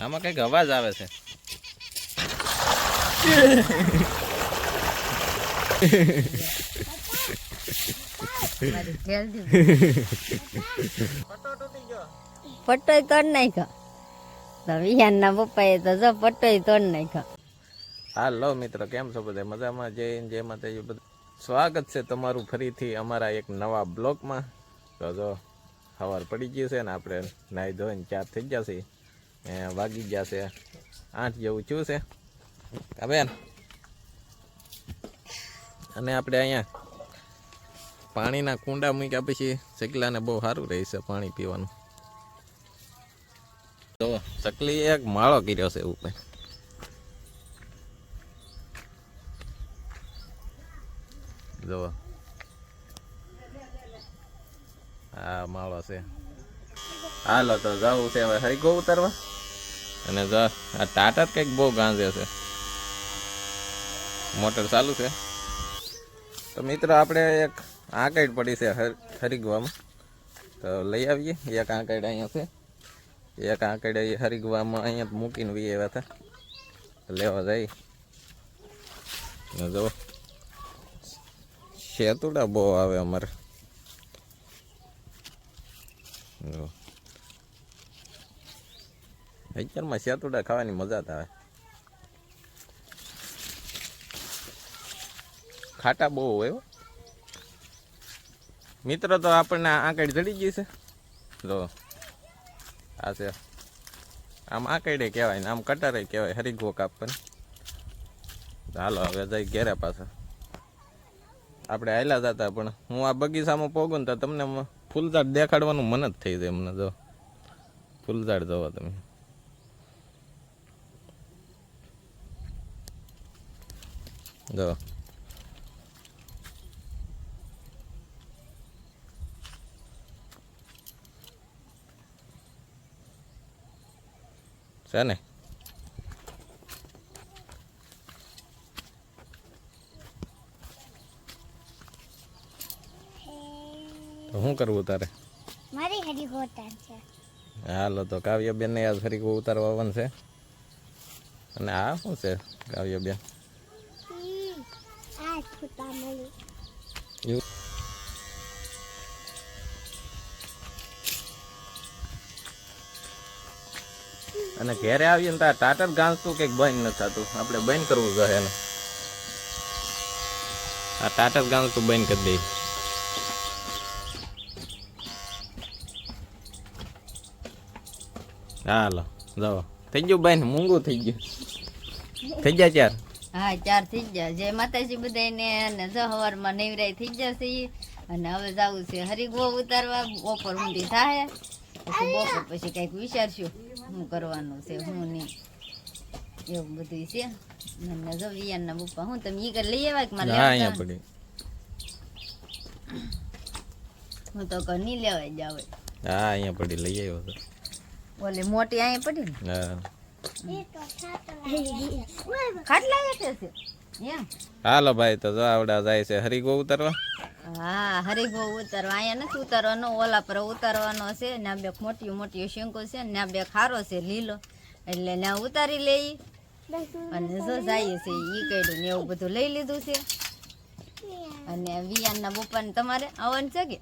આમાં કંઈક અવાજ આવે છે. પટ્ટોય તોડ નાખ્યો. તો વિહાનના પપ્પાએ તો જો પટ્ટોય તોડ નાખ્યો. હાલો મિત્રો કેમ છો બધા? મજામાં? જય જય માતાજી. બધું. સ્વાગત છે તમારું ફરીથી અમારા એક નવા બ્લોગમાં તો જો સવાર પડી ગયું છે ને આપણે નાહી ધોઈને ચાર થઈ જશે વાગી છે. આઠ જેવું થયું છે. બેન. અને આપણે અહીંયા પાણીના કુંડા મૂક્યા પછી ચકલાને બહુ સારું રહે છે પાણી પીવાનું. તો ચકલી એક માળો કર્યો છે ઉપર. જુઓ હા માળો છે. હાલો તો જવું છે હવે હરિગો ઉતારવા. અને આ ટાટા કંઈક બહુ ગાંજે છે. મોટર ચાલુ છે. તો મિત્રો આપણે એક આંકડ પડી છે હર- હરિગવામાં. તો લઈ આવીએ. એક આંકડ અહીંયા છે. એક આંકડ હરિગવામાં અહીંયા મૂકીને વી એવા હતા. લેવા જઈએ જો, શેતુડા બહુ આવે અમારે. જો. અત્યારમાં શેતુડા ખાવાની મજા જ આવે. ખાટા બહુ હોય મિત્ર તો આપણને આંકડી ચડી ગઈ છે. જો, આ છે. આમ આંકડે કહેવાય ને, આમ કટારે કહેવાય હરીગો કાપવાની હાલો, હવે જઈ ઘેરે પાછા. આપણે આયલા જતા પણ હું આ બગીચામાં પોગું તો તમને ફૂલઝાડ દેખાડવાનું મન જ થઈ જાય મને જો. ફૂલઝાડ જોવો તમે. જો છે ને તો શું કરવું તારે? મારી હરી હોતા છે. હાલો તો કાવ્યબેન ને યાદ ફરી ઉતારવા આવવાનું છે. અને આ શું છે કાવ્યબેન? આ છૂટા અને ઘેરે આવીએ ને તો ટાટર ગાંસતું કંઈક બંધ નથી થતું. આપણે બંધ કરવું જોઈએ એને. આ ટાટર ગાંસતું બંધ કરી દઈએ. હાલો, જાઓ. થઈ ગયું બેન મૂંગું થઈ ગયું. થઈ ગયા ચાર? હા ચાર થઈ ગયા. જય માતાજી બધાને અને સવારમાં નેવરાય થઈ જશે. અને હવે જવું છે હરિગો ઉતારવા. બપોર ઊંધી થાય પછી બપોર પછી કંઈક વિચારશું શું કરવાનું છે શું નહીં. એવું બધું છે. અને જો વિયાનના પપ્પા હું તમે ઈ લઈ આવ્યા કે મારે લેવા અહીંયા પડી. હું તો કઈ નહીં લેવાય જાવ. હા અહીંયા પડી લઈ આવ્યો તો ઓલે મોટી અહીં પડી ને? હા. ખાટલા હેઠે છે. એમ? હાલો ભાઈ તો જો આવડા જાય છે. હરિગો ઉતરવા. હા હરીગો ઉતરવા. અહીંયા નથી ઉતરવાનો ઓલા પર ઉતરવાનો છે. ને આ બે મોટી મોટી શેંકો છે ને આ બે ખારો છે લીલો. એટલે ને ઉતારી લઈ. અને જો જાય છે ઈ કઈડું ને એવું બધું લઈ લીધું છે. અને વિયાનના બપોરને તમારે આવવાનું છે કે?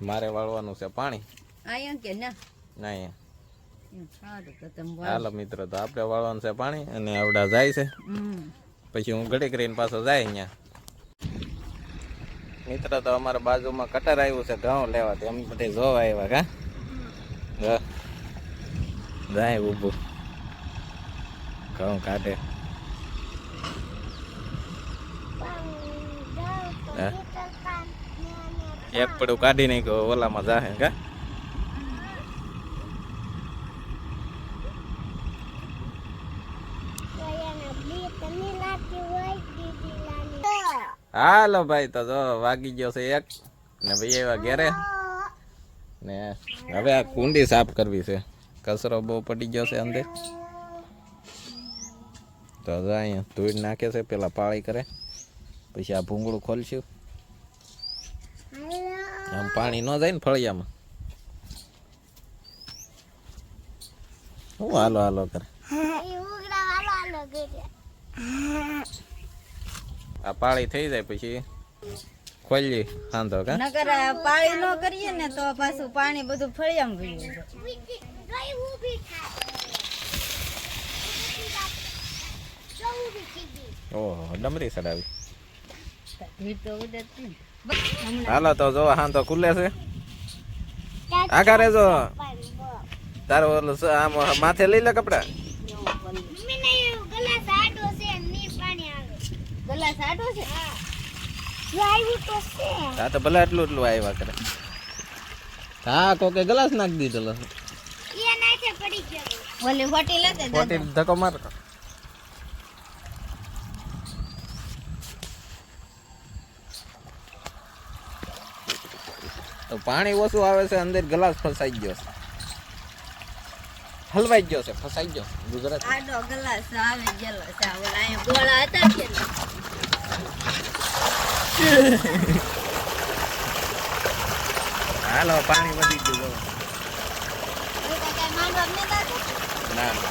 મારે વાળવાનું છે પાણી. અહીંયા કે ના? ના અહીંયા. હાલો મિત્રો તો આપણે વાળવાનું છે પાણી અને આવડા જાય છે. પછી હું ઘડી કરીને પાછો જાય અહીંયા. મિત્ર તો અમારા બાજુમાં કટર આવ્યું છે ઘઉં લેવા તેમ એમ બધે જોવા આવ્યા કા? જાય ઊભું. ઘઉં કાઢે. હે? એક પડું કાઢી નાખ્યો ઓલામાં જાહે કા? હાલો ભાઈ, તો જો વાગી ગયો છે એક. ને ભાઈ એવા ઘેરે. ને હવે આ કુંડી સાફ કરવી છે. કચરો બહુ પડી ગયો છે અંદર. તો અહીંયા ધૂળ નાખે છે, પેલા પાળી કરે. પછી આ ભૂંગળું ખોલશું. આમ પાણી ન જાય ને ફળિયામાં. હું હાલો હાલો કરે. આ પાળી થઈ જાય પછી ખોલી સાંધો કા? નકર પાળી ન કરીએ ને તો પાછું પાણી બધું ફળિયામાં વયું જાય. જો ઓહો ડમરી સડાવી હાલો તો જો હા તો જો ખુલે છે. આગા રેજો તારો ઓલું આમ માથે લઈ લે કપડા મમ્મી ને ગલાસ આડો છે ની પાણી આવે ગલાસ આટો છે. જો તો છે. આ તો ભલે એટલું એટલું આવ્યા કરે. હા કોકે ગ્લાસ નાખી દીધેલો એ નાખે પડી ગયો. ઓલી હોટી લેતે ખોટી ધક્કો માર તો પાણી ઓછું આવે છે અંદર ગ્લાસ ફસાઈ ગયો છે. હલવાઈ ગયો છે ફસાઈ ગયો. ગુજરાત આડો ગલાસ આવે ગયેલો છે આ ઓલા અહીંયા ગોળા હતા કે હાલો પાણી વધી ગયું. ના ના.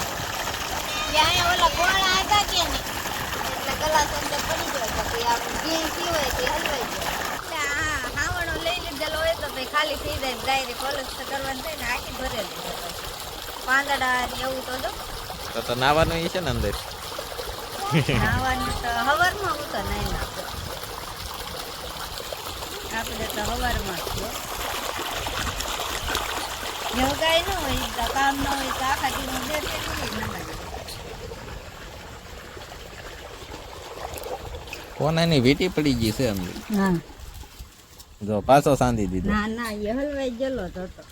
ત્યાં અહીંયા ઓલા ગોળા હતા કે ને એટલે ગલાસ અંદર પડી ગયો તો પછી આપણે જે પીવાય તે હલવાઈ ગયો એટલે આ હાવણો લઈ લીધેલો હોય તો ખાલી થઈ જાય ડાયરેક્ટ કોલેજ તો કરવાનું થાય ને આખી ભરેલી પાંદડા ને એવું તો જો. તો તો નાવાનું એ છે ને અંદર. નાવાનું તો હવારમાં હું તો નહીં નાખું. આપણે તો હવારમાં જ છે એવું કાંઈ ન હોય કામ ન હોય તો આખા દીનું બે ફેરવી ન કોનાની વીટી પડી ગઈ છે અંદર. ના જો પાછો સાંધી દીધો. ના ના એ હલવાઈ ગયેલો તો તો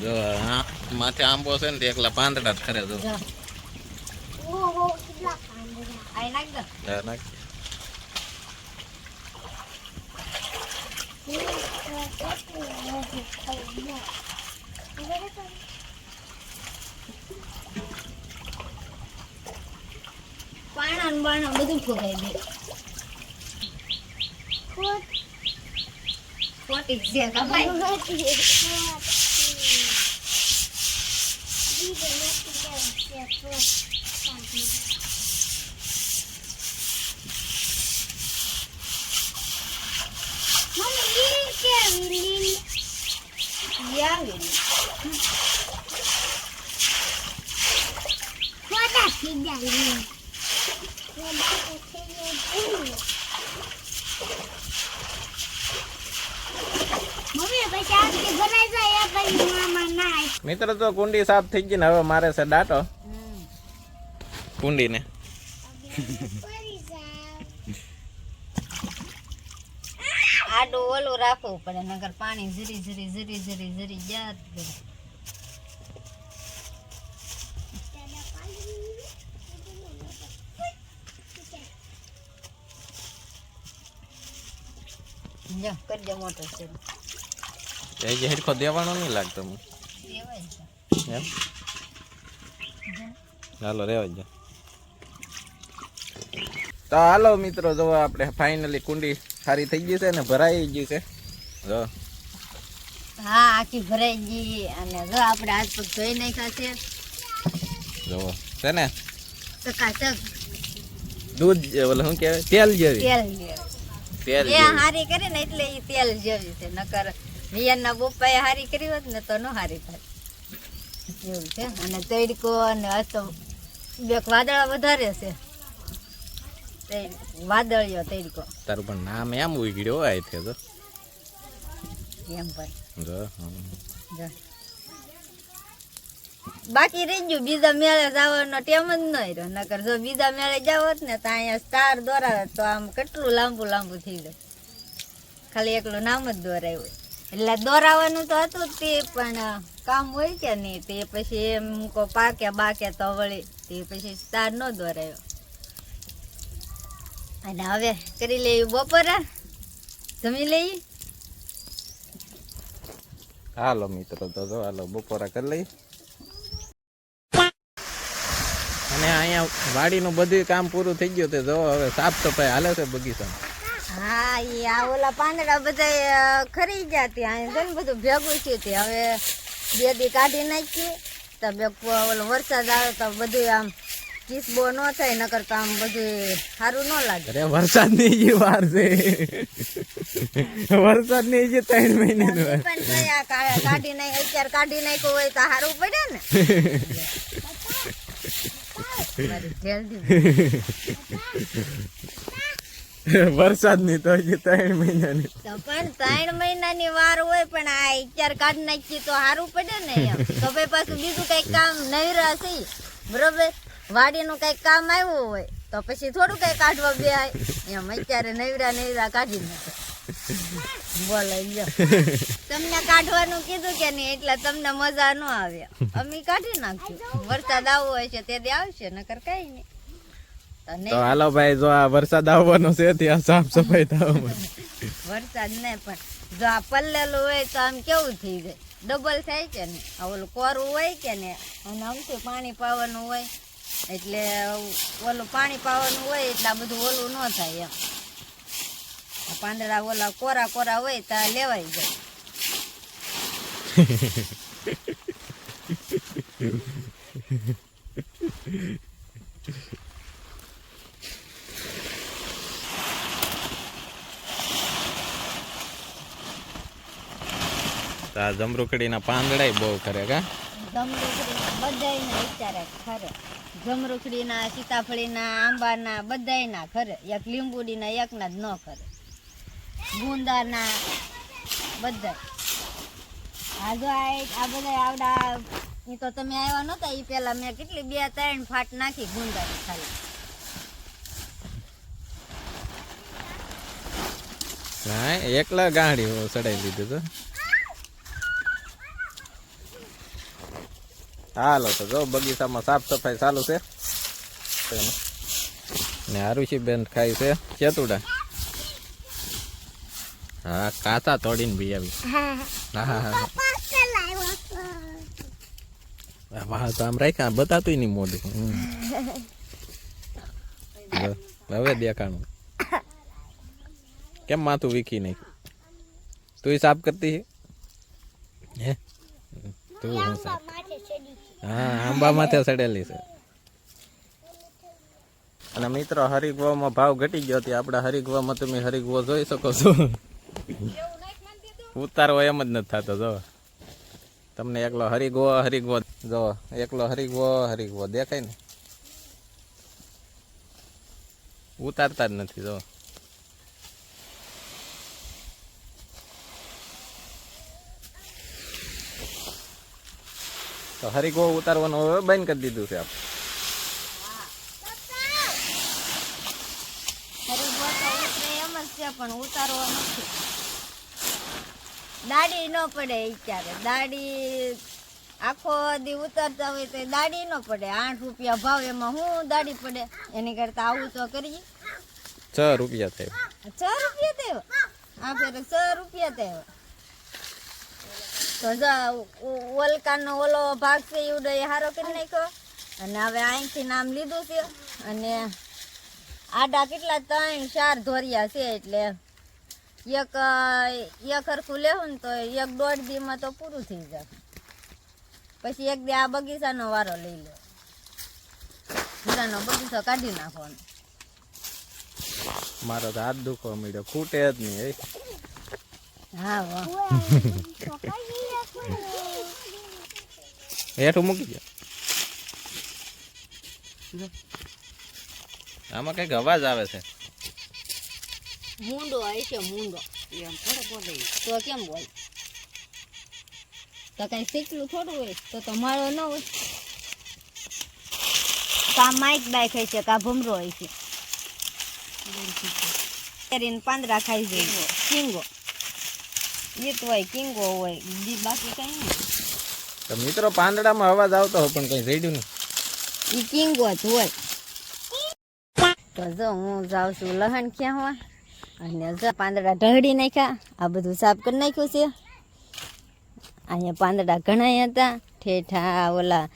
જો માથે આંબો છે ને તે એકલા પાંદડા જ ખરે જો. નાખ દો હા, નાખ. પાણા ને બાણા બધું ફોગાઈ દે ખોટી જ છે કપાઈ ઈ આવી ને. મમ્મી પછી આખી ભરાઈ જાય એ પછી મામા નાય મિત્રો તો કુંડી સાફ થઈ ગઈ ને હવે મારે છે દાંટો હમ. કુંડીને. પડી જાય આડું ઓલું રાખવું પડે નગર પાણી ઝરી ઝરી ઝરી ઝરી ઝરી જાત કરે. જો કરજો મોટો છે એ જે હેરખો દેવાનો નહીં લાગતો મને. દેવાય છે એમ? હાલો રેવા જ તો હાલો મિત્રો જો આપણે ફાઇનલી કુંડી સારી થઈ ગઈ છે ને ભરાઈ ગઈ છે. જો. હા આખી ભરાઈ ગઈ અને જો આપણે આજ પગ ધોઈ નાખ્યા છે. જો છે ને? ચકાચક દૂધ જે ઓલું શું કહેવાય? તેલ જેવી. તેલ જેવી. તેલ જેવી. હારી કરે ને એટલે એ તેલ જેવી છે. નકર વિયાના બોપાએ હારી કરી હોત ને તો નો હારી થાય એવું છે? અને તડકો અને આ તો બે વાદળા વધારે છે. વાદળિયો તડકો. તારું પણ નામ એમ ઉગડ્યો આય છે તો. એમ પણ. જો બાકી રહી ગયું. બીજા મેળે જવાનો ટેમ જ ન રહ્યો. નકર જો બીજા મેળે જાવ ને તો અહીંયા સ્ટાર દોરાવે તો આમ કેટલું લાંબુ લાંબુ થઈ જાય. ખાલી એકલું નામ જ દોરાયું હોય એટલે દોરાવાનું તો હતું તે, પણ કામ હોય કે નહીં, તે પછી એમ કો પાકે, બાકે તો વળી તે પછી સ્ટાર ન દોરાયો. અને હવે કરી લઈએ બપોરા. જમી લઈએ? હાલો મિત્રો, તો જો હાલો બપોરા કરી લઈ અને અહીંયા વાડીનું બધું કામ પૂરું થઈ ગયું તે જો હવે સાફ સફાઈ હાલે છે બગીચામાં. હા ઈ આ ઓલા પાંદડા બધા ખરી ગયા ત્યાં ને બધું ભેગું થયું તે હવે બે દી કાઢી નાખીએ તો બે ઓલો વરસાદ આવે તો બધું આમ કિસબો ન થાય નકર તો આમ બધું સારું ન લાગે અરે વરસાદની જે વાર છે વરસાદની જે ત્રણ મહિને વાર પણ કાઢી નાખ અત્યારે કાઢી નાખ્યું હોય તો સારું પડે ને જલ્દી વરસાદની તો હજી ત્રણ મહિનાની. તો પણ ત્રણ મહિનાની વાર હોય પણ આ અત્યારે કાઢી નાખીએ તો સારું પડે ને એમ. તો ભાઈ પાછું બીજું કઈ કામ નવરા રહેશે બરોબર? વાડીનું કઈ કામ આવ્યું હોય તો પછી થોડું કઈ કાઢવા બે એમ અત્યારે નવરા નવરા કાઢી નાખે. બોલો તમને કાઢવાનું કીધું કે નહીં એટલે તમને મજા ન આવે. અમે કાઢી નાખ્યું વરસાદ આવવો છે તે આવશે, નકર કઈ નહીં. તો હાલો ભાઈ જો આ વરસાદ આવવાનો છે ત્યાં સાફ સફાઈ થવા માંડી. વરસાદ ને પણ જો આ પલ્લેલું હોય તો આમ કેવું થઈ જાય? ડબલ થાય કે ને આ ઓલું કોરું હોય કે ને અને આમથી પાણી પાવાનું હોય? એટલે ઓલું પાણી પાવાનું હોય એટલે આ બધું ઓલું ન થાય એમ. પાંદડા ઓલા કોરા કોરા હોય તો આ લેવાઈ જાય. તો આ જમરૂખડીના પાંદડાય બહુ કરે કા? જમરૂખડીના બધાયના વિચારે ખરે. જમરૂખડીના સીતાફળીના આંબાના બધાયના ખરે. એક લીંબુડીના એકના જ ન ખરે. ગુંદાના બધા આ જો આ આ બધા આવડા એ તો તમે આવ્યા નહોતા એ પેલા મેં કેટલી બે ત્રણ ફાટ નાખી ગુંદાની ખાલી. એકલા ગાડી ચડાવી લીધું તો. હાલો, તો જો બગીચામાં સાફ સફાઈ ચાલુ છે. ને આરુષિબેન ખાય છે ચેતુડા. હા, કાચા તોડીને બી આવી. હા તો આમ રાખ્યા બતાતું નહીં મોઢું. હવે દેખાણું. કેમ માથું વીખી નાખ્યું? તું સાફ કરતી હે? તું હું સાફ હા આંબા માથે સડેલી છે. અને મિત્રો, હરિગવામાં ભાવ ઘટી ગયો હતી આપણે હરિગવામાં તમે હરિગવો જોઈ શકો છો. ઉતારો એમ જ નથી થતો, જો. તમને એકલો હરિગવો હરિગવો જો, એકલો હરિગવો હરિગવો દેખાય ને. ઉતારતા જ નથી, જો. તો હરિકો ઉતારવાનું હવે બંધ કરી દીધું છે પણ ઉતારવા નથી. દાડી ન પડે અત્યારે દાડી આખો દી ઉતરતા હોય તો દાડી ન પડે. આઠ રૂપિયા ભાવ એમાં હું દાડી પડે? એની કરતા આવું તો કરીએ. છ રૂપિયા થયો. છ રૂપિયા થયો? આ ફેરે છ રૂપિયા થયો. તો ઓલકાનો ઓલો ભાગ છે એ હારો કરી નાખ્યો. અને હવે અહીંથી નામ લીધું છે. અને આડા કેટલા ત્રણ, ચાર ધોરિયા છે, એટલે એક એક હરખું લેવું ને તો એક દોઢ દીમાં તો પૂરું થઈ જાય. પછી એક દી આ બગીચાનો વારો લઈ લો. પૂરાનો બગીચો કાઢી નાખવાનો. મારો તો હાથ દુખવા મળ્યો ખૂટે જ નહીં હા વાહ. હેઠું મૂકી દો. આમાં કંઈક અવાજ આવે છે. મૂંડો હોય છે મૂંડો. એમ થોડો બોલે. તો કેમ બોલ? તો કઈ શીખલું થોડું હોય તો તમારો ન હોય. કા માઇક બાઈક હોય છે કા ભમરો હોય છે. પાંદરા પાંદડા ખાઈ જાય. ગીત હોય કિંગો હોય બી બાકી કઈ નહીં તો મિત્રો પાંદડામાં અવાજ આવતો હોય પણ કઈ રેડ્યું નહીં. ઈ કિંગો જ હોય. તો જો હું જાઉં છું લહણ ખ્યાવા અને જો પાંદડા ઢળી નાખ્યા. આ બધું સાફ કરી નાખ્યું છે. અહીંયા પાંદડા ઘણા હતા. ઠેઠા ઓલા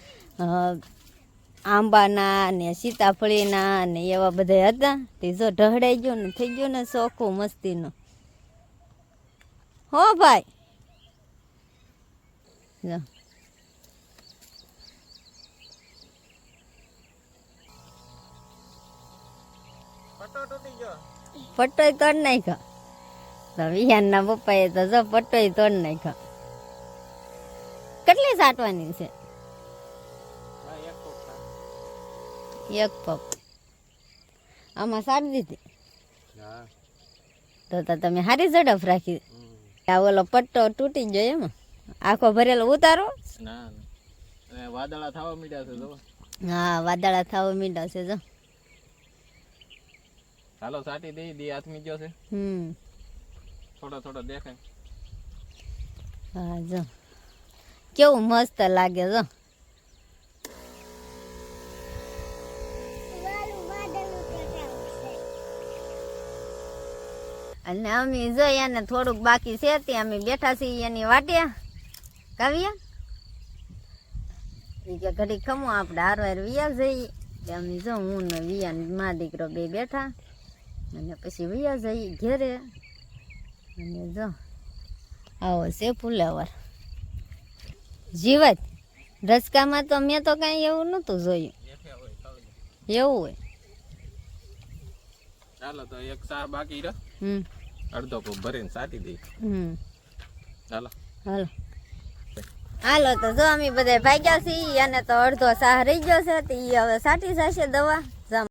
આંબાના ને સીતાફળીના ને એવા બધા હતા. તે જો ઢહડાઈ ગયો ને થઈ ગયો ને શોખો મસ્તીનો. હો ભાઈ. પટ્ટોય તોડ નાખ્યો. તો વિહાનના પપ્પાએ તો જો પટ્ટોય તોડ નાખ્યો. કેટલી સાટવાની છે? એક પપ આમાં સાટ દીધી તો તો તમે સારી ઝડપ રાખી આ ઓલો પટ્ટો તૂટી ગયો એમ. આખો ભરેલો ઉતારો. ના વાદળા થવા મીડ્યા છે જો. હા વાદળા થવા મીડ્યા છે જો. હાલો સાટી દઈ દી આથમી ગયો છે. હમ. થોડો થોડો દેખાય. હા જો. કેવું મસ્ત લાગે જો. અને અમે જોઈએ અને થોડુંક બાકી છે ત્યાં અમે બેઠા છીએ એની વાટ્યા કાવ્યા? એ કે ઘડી ખમો આપણે હાર હાર વિયા જઈએ. અમે જો હું ને વિયા મા દીકરો બે બેઠા. અને પછી વિયા જઈએ ઘેરે. અને જો, આવો છે ફુલાવર. જીવત. રસકામાં તો મેં તો કાંઈ એવું નહોતું જોયું. એવું હોય. ચાલો તો એક સા બાકી રહ. હમ. અડધો કપ ભરીને સાટી દઈ હમ. ચાલો હાલો. હાલો તો જો અમે બધા ભાગ્યા છીએ અને તો અડધો સાહ રહી ગયો છે તો ઈ હવે સાટી જશે દવા.